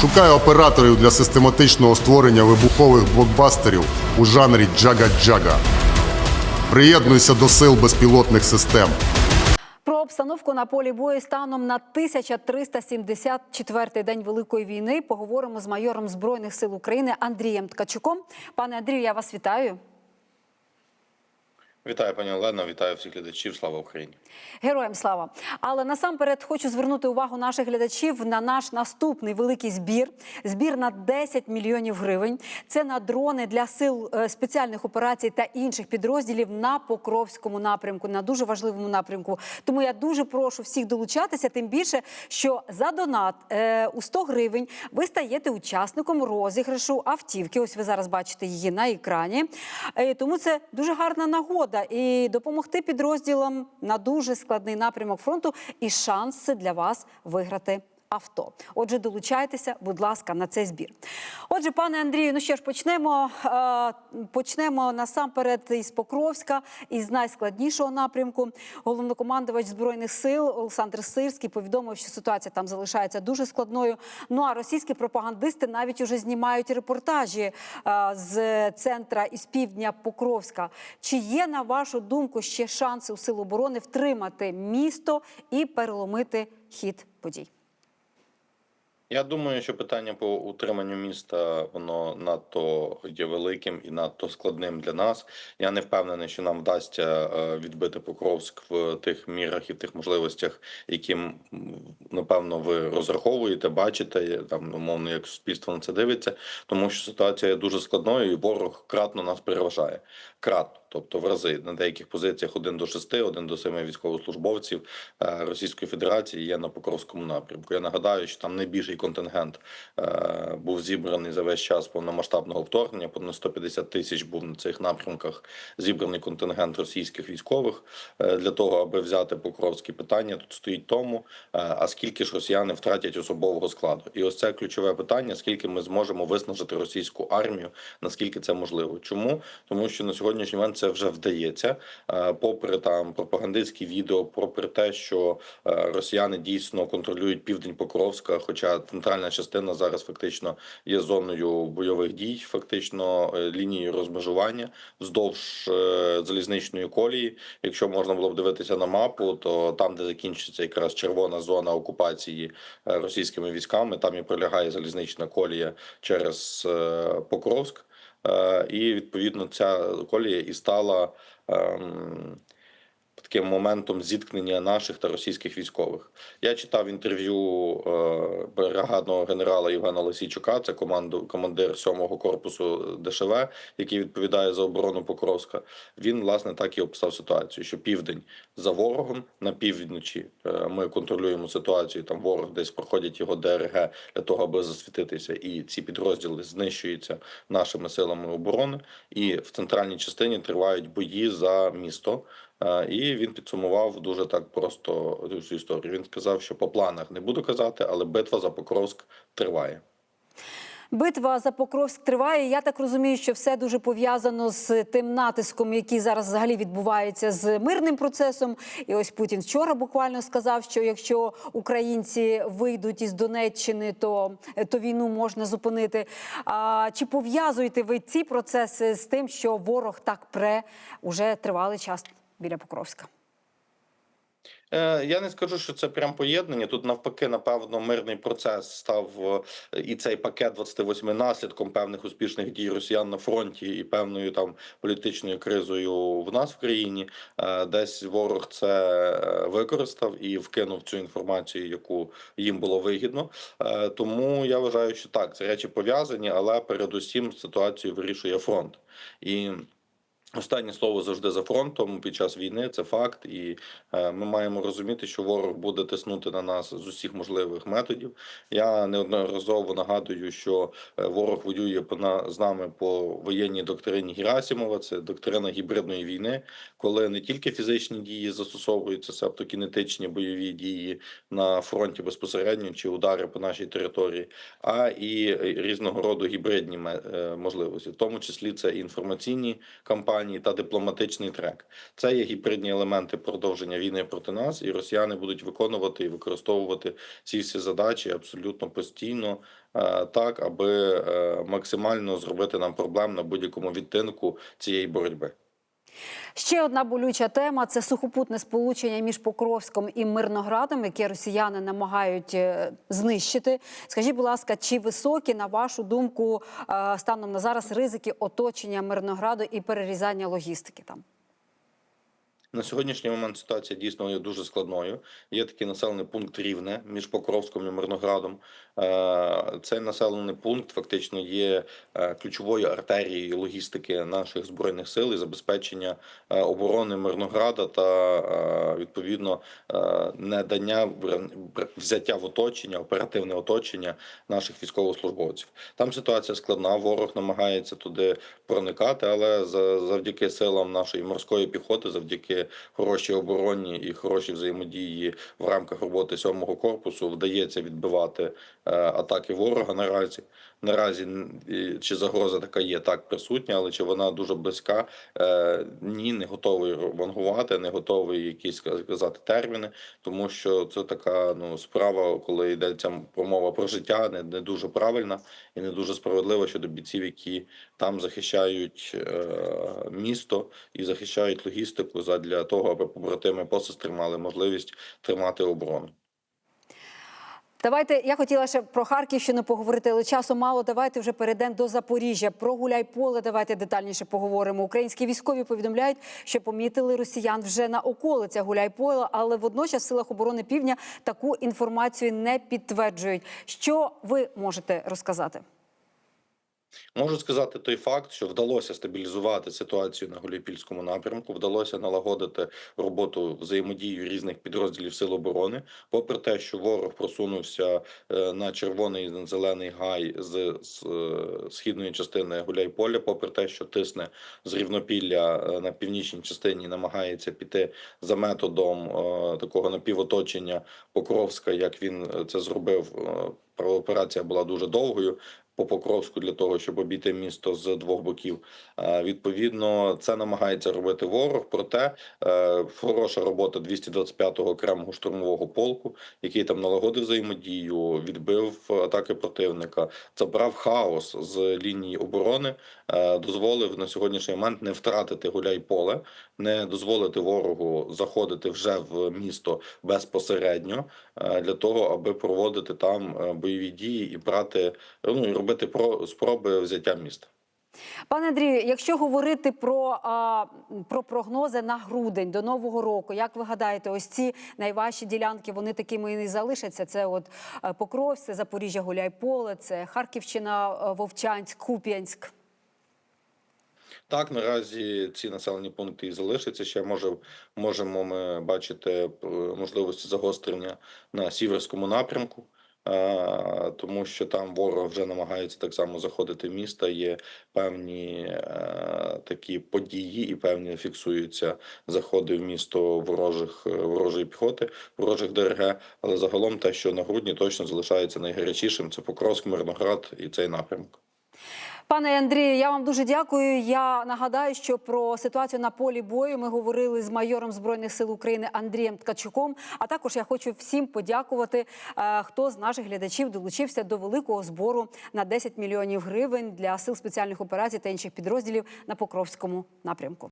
Шукаю операторів для систематичного створення вибухових блокбастерів у жанрі джага-джага. Приєднуйся до сил безпілотних систем. Про обстановку на полі бою станом на 1374-й день Великої війни поговоримо з майором Збройних сил України Андрієм Ткачуком. Пане Андрію, я вас вітаю. Вітаю, пані Олено, вітаю всіх глядачів. Слава Україні! Героям слава! Але насамперед хочу звернути увагу наших глядачів на наш наступний великий збір. Збір на 10 мільйонів гривень. Це на дрони для сил е, спеціальних операцій та інших підрозділів на Покровському напрямку, на дуже важливому напрямку. Тому я дуже прошу всіх долучатися. Тим більше, що за донат е, у 100 гривень ви стаєте учасником розіграшу автівки. Ось ви зараз бачите її на екрані. Е, тому це дуже гарна нагода і допомогти підрозділам на дуже складний напрямок фронту і шанс для вас виграти. Авто, отже, долучайтеся, будь ласка, на цей збір. Отже, пане Андрію, ну що ж, почнемо. е, Почнемо насамперед із Покровська, із найскладнішого напрямку. Головнокомандувач збройних сил Олександр Сирський повідомив, що ситуація там залишається дуже складною. Ну а російські пропагандисти навіть уже знімають репортажі е, з центра із півдня Покровська. Чи є на вашу думку ще шанси у сил оборони втримати місто і переломити хід подій? Я думаю, що питання по утриманню міста воно надто є великим і надто складним для нас. Я не впевнений, що нам вдасться е, відбити Покровськ в тих мірах і в тих можливостях, які напевно ви розраховуєте, бачите там умовно, як суспільство на це дивиться, тому що ситуація дуже складною, і ворог кратно нас переважає. Кратно, тобто в рази на деяких позиціях 1 до 6, 1 до 7 військовослужбовців е, Російської Федерації є на Покровському напрямку. Я нагадаю, що там найбільший контингент е, був зібраний за весь час повномасштабного вторгнення. Понад 150 тисяч був на цих напрямках зібраний контингент російських військових е, для того, аби взяти Покровське питання. Тут стоїть тому, е, а скільки ж росіяни втратять особового складу, і ось це ключове питання: скільки ми зможемо виснажити російську армію, наскільки це можливо? Чому тому, що на сьогоднішній момент це вже вдається, попри там пропагандистські відео, попри те, що росіяни дійсно контролюють південь Покровська, хоча центральна частина зараз фактично є зоною бойових дій, фактично е, лінією розмежування вздовж е, залізничної колії. Якщо можна було б дивитися на мапу, то там, де закінчиться якраз червона зона окупації е, російськими військами, там і пролягає залізнична колія через Покровськ. І відповідно ця колія і стала ем, таким моментом зіткнення наших та російських військових. Я читав інтерв'ю е, бригадного генерала Євгена Лисійчука, це команду командир 7-го корпусу ДШВ, який відповідає за оборону Покровська. Він власне так і описав ситуацію, що південь за ворогом на півночі е, ми контролюємо ситуацію. Там ворог десь проходять його ДРГ для того, аби засвітитися, і ці підрозділи знищуються нашими силами оборони. І в центральній частині тривають бої за місто. Е, І він підсумував дуже так просто цю історію. Він сказав, що по планах не буду казати, але битва за Покровськ триває. Битва за Покровськ триває. Я так розумію, що все дуже пов'язано з тим натиском, який зараз взагалі відбувається з мирним процесом. І ось Путін вчора буквально сказав, що якщо українці вийдуть із Донеччини, то, то війну можна зупинити. А, чи пов'язуєте ви ці процеси з тим, що ворог так пре уже тривалий час біля Покровська? Е, Я не скажу, що це прям поєднання. Тут навпаки, напевно, мирний процес став е, і цей пакет 28 наслідком певних успішних дій росіян на фронті і певною там політичною кризою в нас в країні. Е, Десь ворог це використав і вкинув цю інформацію, яку їм було вигідно. Тому я вважаю, що так, це речі пов'язані, але передусім ситуацію вирішує фронт і. Останнє слово завжди за фронтом під час війни. Це факт, і е, ми маємо розуміти, що ворог буде тиснути на нас з усіх можливих методів. Я неодноразово нагадую, що е, ворог воює по на з нами по воєнній доктрині Герасимова. Це доктрина гібридної війни, коли не тільки фізичні дії застосовуються, себто кінетичні бойові дії на фронті безпосередньо чи удари по нашій території, а і різного роду гібридні е, можливості, в тому числі це інформаційні кампанії кампанії та дипломатичний трек. Це є гібридні елементи продовження війни проти нас, і росіяни будуть виконувати і використовувати ці всі задачі абсолютно постійно, е, так аби е, максимально зробити нам проблем на будь-якому відтинку цієї боротьби. Ще одна болюча тема це сухопутне сполучення між Покровськом і Мирноградом, яке росіяни намагають е, знищити. Скажіть, будь ласка, чи високі, на вашу думку, е, станом на зараз ризики оточення Мирнограду і перерізання логістики там? На сьогоднішній момент ситуація дійсно є дуже складною. Є такий населений пункт Рівне між Покровськом і Мирноградом. Е, Цей населений пункт фактично є е, ключовою артерією логістики наших збройних сил і забезпечення е, оборони Мирнограда та відповідно недання взяття в оточення, оперативне оточення наших військовослужбовців. Там ситуація складна. Ворог намагається туди проникати, але за- завдяки силам нашої морської піхоти, завдяки хорошій обороні і хорошій взаємодії в рамках роботи сьомого корпусу вдається відбивати е, атаки ворога наразі. Наразі чи загроза така є так присутня, але чи вона дуже близька? Е, ні, не готовий вангувати, не готовий якісь сказати терміни, тому що це така ну справа, коли йдеться промова про життя, не, не дуже правильна і не дуже справедлива щодо бійців, які там захищають е, місто і захищають логістику задля того, аби побратими посестри мали можливість тримати оборону. Давайте я хотіла ще про Харківщину поговорити, але часу мало. Давайте вже перейдемо до Запоріжжя. Про Гуляйполе давайте детальніше поговоримо. Українські військові повідомляють, що помітили росіян вже на околицях Гуляйпола, але водночас в силах оборони Півдня таку інформацію не підтверджують. Що ви можете розказати? Можу сказати той факт, що вдалося стабілізувати ситуацію на Гуляйпільському напрямку, вдалося налагодити роботу взаємодію різних підрозділів Сил оборони. Попри те, що ворог просунувся е, на червоний на зелений гай з, з е, східної частини Гуляйполя, попри те, що тисне з рівнопілля е, на північній частині, намагається піти за методом такого напівоточення Покровська, як він це зробив. Операція була дуже довгою по Покровську для того, щоб обійти місто з двох боків. Е, Відповідно, це намагається робити ворог. Проте е, хороша робота 225-го окремого штурмового полку, який там налагодив взаємодію, відбив атаки противника, забрав хаос з лінії оборони, е, дозволив на сьогоднішній момент не втратити гуляй поле, не дозволити ворогу заходити вже в місто безпосередньо для того, аби проводити там бойові дії і брати ну і робити про спроби взяття міста. Пане Андрію, якщо говорити про, а, про прогнози на грудень до нового року, як ви гадаєте, ось ці найважчі ділянки вони такими і не залишаться? Це от Покровськ, це Запоріжжя, Гуляйполе, це Харківщина, Вовчанськ, Куп'янськ. Так, наразі ці населені пункти і залишаться. Ще може можемо ми бачити е, можливості загострення на сіверському напрямку. Е, Тому що там ворог вже намагається так само заходити в міста. Є певні е, такі події, і певні фіксуються заходи в місто ворожих е, ворожої піхоти, ворожих ДРГ. Але загалом те, що на грудні точно залишається найгарячішим, це Покровськ, Мирноград і цей напрямок. Пане Андрію, я вам дуже дякую. Я нагадаю, що про ситуацію на полі бою ми говорили з майором збройних сил України Андрієм Ткачуком. А також я хочу всім подякувати, е, хто з наших глядачів долучився до великого збору на 10 мільйонів гривень для сил спеціальних операцій та інших підрозділів на Покровському напрямку.